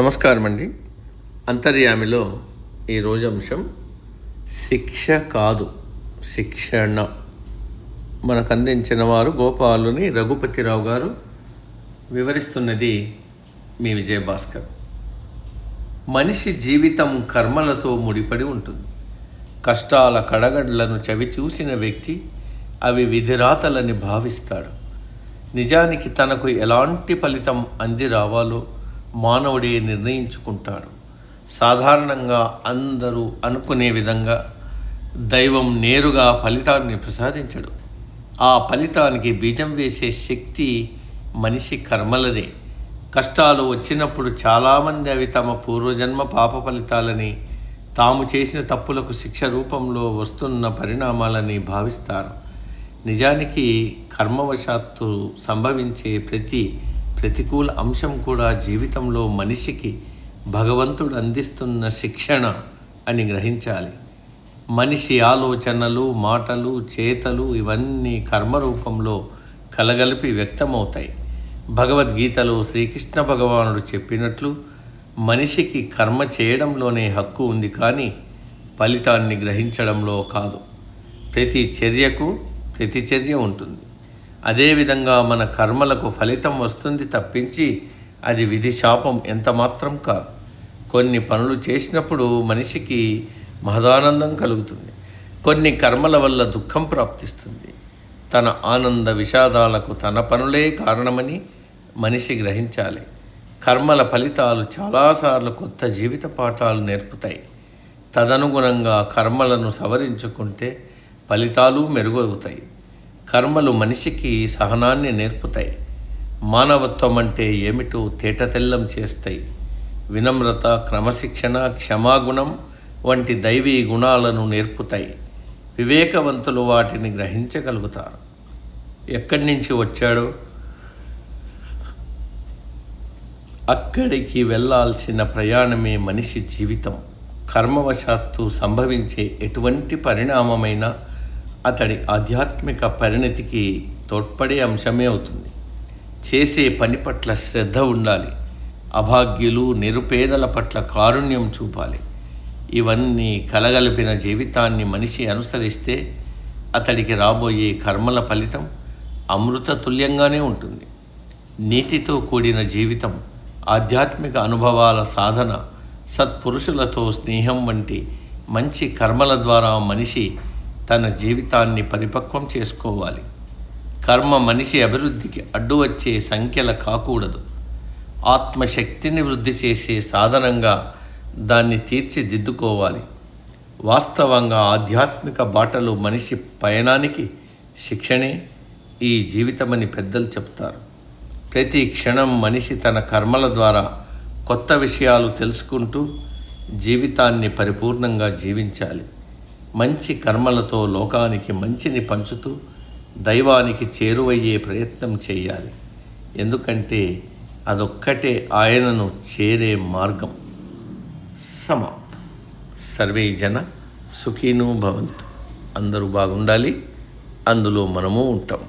నమస్కారం అండి అంతర్యామిలో ఈరోజు అంశం శిక్ష కాదు శిక్షణ. మనకు అందించిన వారు గోపాలుని రఘుపతిరావు గారు వివరిస్తున్నది మీ విజయభాస్కర్. మనిషి జీవితం కర్మలతో ముడిపడి ఉంటుంది. కష్టాల కడగడ్లను చవి చూసిన వ్యక్తి అవి విధిరాతలని భావిస్తాడు. నిజానికి తనకు ఎలాంటి ఫలితం అంది రావాలో మానవుడే నిర్ణయించుకుంటాడు. సాధారణంగా అందరూ అనుకునే విధంగా దైవం నేరుగా ఫలితాన్ని ప్రసాదించడు. ఆ ఫలితానికి బీజం వేసే శక్తి మనిషి కర్మలదే. కష్టాలు వచ్చినప్పుడు చాలామంది అవి తమ పూర్వజన్మ పాప ఫలితాలని తాము చేసిన తప్పులకు శిక్ష రూపంలో వస్తున్న పరిణామాలని భావిస్తారు. నిజానికి కర్మవశాత్తు సంభవించే ప్రతి ప్రతికూల అంశం కూడా జీవితంలో మనిషికి భగవంతుడు అందిస్తున్న శిక్షణ అని గ్రహించాలి. మనిషి ఆలోచనలు మాటలు చేతలు ఇవన్నీ కర్మ రూపంలో కలగలిపి వ్యక్తమవుతాయి. భగవద్గీతలో శ్రీకృష్ణ భగవానుడు చెప్పినట్లు మనిషికి కర్మ చేయడంలోనే హక్కు ఉంది కానీ ఫలితాన్ని గ్రహించడంలో కాదు. ప్రతి చర్యకు ప్రతిచర్య ఉంటుంది. అదేవిధంగా మన కర్మలకు ఫలితం వస్తుంది తప్పించి అది విధి శాపం ఎంత మాత్రం కాదు. కొన్ని పనులు చేసినప్పుడు మనిషికి మహదానందం కలుగుతుంది. కొన్ని కర్మల వల్ల దుఃఖం ప్రాప్తిస్తుంది. తన ఆనంద విషాదాలకు తన పనులే కారణమని మనిషి గ్రహించాలి. కర్మల ఫలితాలు చాలాసార్లు కొత్త జీవిత పాఠాలు నేర్పుతాయి. తదనుగుణంగా కర్మలను సవరించుకుంటే ఫలితాలు మెరుగవుతాయి. కర్మలు మనిషికి సహనాన్ని నేర్పుతాయి. మానవత్వం అంటే ఏమిటో తేటతెల్లం చేస్తాయి. వినమ్రత క్రమశిక్షణ క్షమాగుణం వంటి దైవీ గుణాలను నేర్పుతాయి. వివేకవంతులు వాటిని గ్రహించగలుగుతారు. ఎక్కడి నుంచి వచ్చాడో? అక్కడికి వెళ్ళాల్సిన ప్రయాణమే మనిషి జీవితం. కర్మవశాత్తు సంభవించే ఎటువంటి పరిణామమైనా అతడి ఆధ్యాత్మిక పరిణతికి తోడ్పడే అంశమే అవుతుంది. చేసే పని పట్ల శ్రద్ధ ఉండాలి. అభాగ్యులు నిరుపేదల పట్ల కారుణ్యం చూపాలి. ఇవన్నీ కలగలిపిన జీవితాన్ని మనిషి అనుసరిస్తే అతడికి రాబోయే కర్మల ఫలితం అమృత తుల్యంగానే ఉంటుంది. నీతితో కూడిన జీవితం ఆధ్యాత్మిక అనుభవాల సాధన సత్పురుషులతో స్నేహం వంటి మంచి కర్మల ద్వారా మనిషి తన జీవితాన్ని పరిపక్వం చేసుకోవాలి. కర్మ మనిషి అభివృద్ధికి అడ్డు వచ్చే సంఖ్యల కాకూడదు. ఆత్మశక్తిని వృద్ధి చేసే సాధనంగా దాన్ని తీర్చిదిద్దుకోవాలి. వాస్తవంగా ఆధ్యాత్మిక బాటలు మనిషి పయనానికి శిక్షణే ఈ జీవితమని పెద్దలు చెప్తారు. ప్రతి క్షణం మనిషి తన కర్మల ద్వారా కొత్త విషయాలు తెలుసుకుంటూ జీవితాన్ని పరిపూర్ణంగా జీవించాలి. మంచి కర్మలతో లోకానికి మంచిని పంచుతూ దైవానికి చేరువయ్యే ప్రయత్నం చేయాలి. ఎందుకంటే అదొక్కటే ఆయనను చేరే మార్గం. సమాప్ సర్వే జన సుఖీను భవంతు. అందరూ బాగుండాలి. అందులో మనము ఉంటాం.